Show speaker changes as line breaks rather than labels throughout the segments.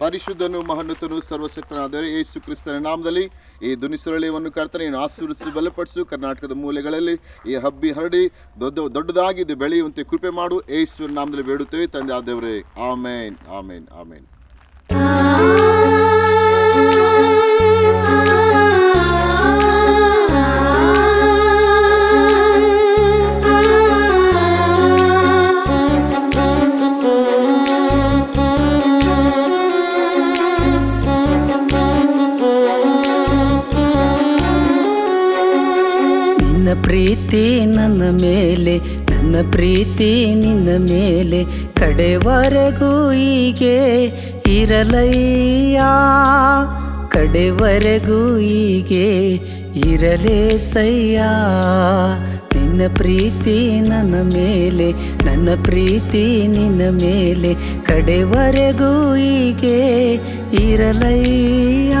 ಪರಿಶುದ್ಧನು ಮಹೋನ್ನತನು ಸರ್ವಶಕ್ತನಾದರೆ ಯೇಸು ಕ್ರಿಸ್ತನ ನಾಮದಲ್ಲಿ ಈ ದುನಿಸುರಳಿಯವನ್ನು ಕರ್ತನೆ ಏನು ಆಶೀರ್ವಿಸಿ ಬಲಪಡಿಸು. ಕರ್ನಾಟಕದ ಮೂಲೆಗಳಲ್ಲಿ ಈ ಹಬ್ಬಿ ಹರಡಿ ದೊಡ್ಡ ದೊಡ್ಡದಾಗಿ ಇದು ಬೆಳೆಯುವಂತೆ ಕೃಪೆ ಮಾಡು. ಯೇಸುವಿನ ನಾಮದಲ್ಲಿ ಬೇಡುತ್ತೇವೆ ತಂದೆ ಆದವರೇ ಆಮೇನ್ ಆಮೇನ್ ಆಮೇನ್.
ನಿನ್ನ ಪ್ರೀತಿ ನನ್ನ ಮೇಲೆ, ನನ್ನ ಪ್ರೀತಿ ನಿನ್ನ ಮೇಲೆ. ಕಡೆವರೆಗೂ ಹೀಗೆ ಇರಲಯ್ಯ? ಕಡೆವರೆಗೂ ಹೀಗೆ ಇರಲೇ ಸಯ್ಯ ನಿನ್ನ ಪ್ರೀತಿ ನನ್ನ ಮೇಲೆ, ನನ್ನ ಪ್ರೀತಿ ನಿನ್ನ ಮೇಲೆ. ಕಡೆವರೆಗೂ ಹೀಗೆ ಇರಲಯ್ಯ?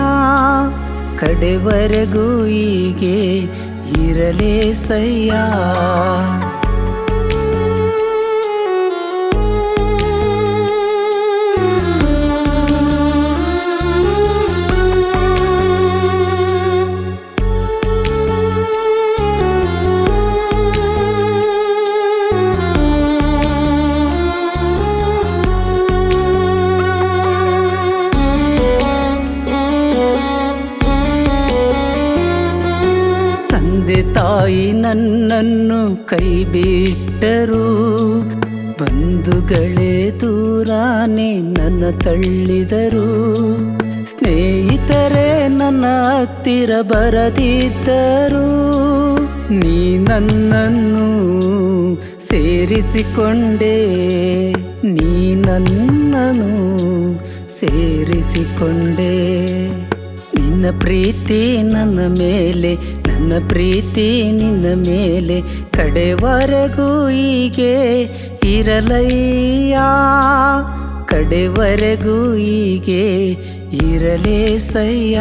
ಕಡೆವರೆಗೂ ಹೀಗೆ ಇರಲೇ ನನ್ನನ್ನು ಕೈ ಬಿಟ್ಟರು ಬಂಧುಗಳೇ ದೂರಾನೆ ನನ್ನ ತಳ್ಳಿದರು. ಸ್ನೇಹಿತರೇ, ನನ್ನ ಹತ್ತಿರ ಬರದಿದ್ದರು. ನೀ ನನ್ನನ್ನು ಸೇರಿಸಿಕೊಂಡೆ. ನೀ ನನ್ನನ್ನು ಸೇರಿಸಿಕೊಂಡೆ. ನಿನ್ನ ಪ್ರೀತಿ ನನ್ನ ಮೇಲೆ ನನ್ನ ಪ್ರೀತಿ ನಿನ್ನ ಮೇಲೆ ಕಡೆವರೆಗೂ ಹೀಗೆ ಇರಲಯ್ಯ? ಕಡೆವರೆಗೂ ಹೀಗೆ ಇರಲೇ ಸಯ್ಯ?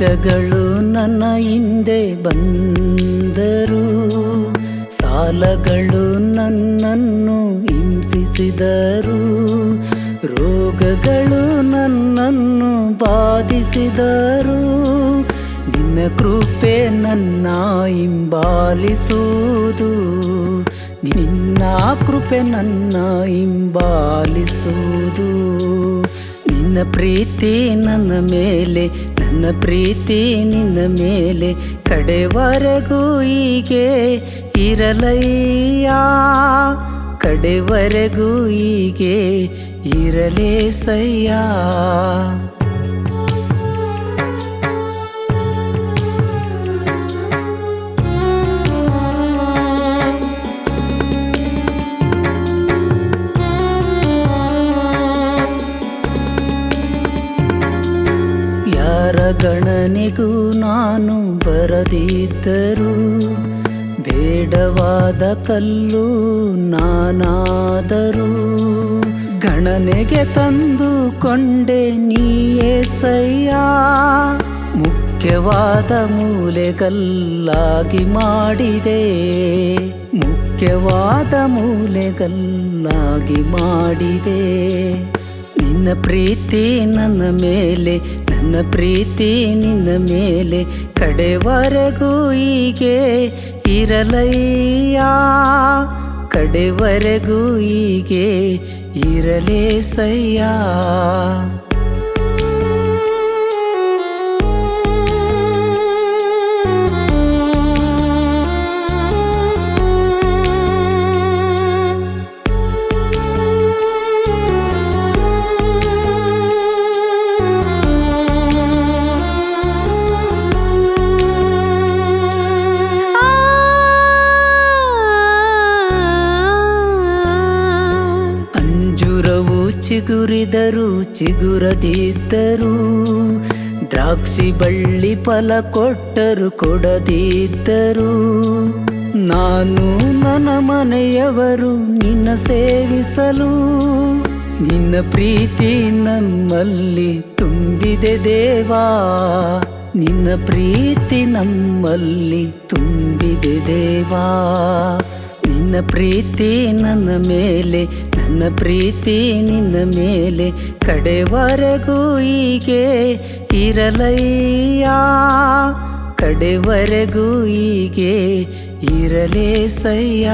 ಕಷ್ಟಗಳು ನನ್ನ ಹಿಂದೆ ಬಂದರು. ಸಾಲಗಳು ನನ್ನನ್ನು ಹಿಂಸಿಸಿದರು. ರೋಗಗಳು ನನ್ನನ್ನು ಬಾಧಿಸಿದರು. ನಿನ್ನ ಕೃಪೆ ನನ್ನ ಹಿಂಬಾಲಿಸುವುದು. ನಿನ್ನ ಕೃಪೆ ನನ್ನ ಹಿಂಬಾಲಿಸುವುದು. ನಿನ್ನ ಪ್ರೀತಿ ನನ್ನ ಮೇಲೆ, ನನ್ನ ಪ್ರೀತಿ ನಿನ್ನ ಮೇಲೆ. ಕಡೆವರೆಗೂ ಹೀಗೆ ಇರಲಯ್ಯ? ಕಡೆವರೆಗೂ ಹೀಗೆ ಇರಲೇ ಸಯ್ಯ? ಗಣನೆಗೂ ನಾನು ಬರದಿದ್ದರೂ ಬೇಡವಾದ ಕಲ್ಲು ನಾನಾದರೂ ಗಣನೆಗೆ ತಂದುಕೊಂಡೆ ನೀಯೇ ಸಯ್ಯ. ಮುಖ್ಯವಾದ ಮೂಲೆಗಲ್ಲಾಗಿ ಮಾಡಿದೆ. ಮುಖ್ಯವಾದ ಮೂಲೆಗಲ್ಲಾಗಿ ಮಾಡಿದೆ. ನಿನ್ನ ಪ್ರೀತಿ ನನ್ನ ಮೇಲೆ ನನ್ನ ಪ್ರೀತಿ ನಿನ್ನ ಮೇಲೆ ಕಡೆವರೆಗೂ ಹೀಗೆ ಇರಲಯ್ಯ? ಕಡೆವರೆಗೂ ಹೀಗೆ ಇರಲೇ ಸಯ್ಯ? ಚಿಗುರಿದರು ಚಿಗುರದಿದ್ದರು ದ್ರಾಕ್ಷಿ ಬಳ್ಳಿ ಫಲ ಕೊಟ್ಟರು ಕೊಡದಿದ್ದರು ನಾನು ನನ್ನ ಮನೆಯವರು ನಿನ್ನ ಸೇವಿಸಲು ನಿನ್ನ ಪ್ರೀತಿ ನಮ್ಮಲ್ಲಿ ತುಂಬಿದೆ ದೇವಾ. ನಿನ್ನ ಪ್ರೀತಿ ನಮ್ಮಲ್ಲಿ ತುಂಬಿದೆ ದೇವಾ. ನಿನ್ನ ಪ್ರೀತಿ ನನ್ನ ಮೇಲೆ ನನ್ನ ಪ್ರೀತಿ ನಿನ್ನ ಮೇಲೆ ಕಡೆವರೆಗೂ ಹೀಗೆ ಇರಲಯ್ಯ? ಕಡೆವರೆಗೂ ಹೀಗೆ ಇರಲೇ ಸಯ್ಯ?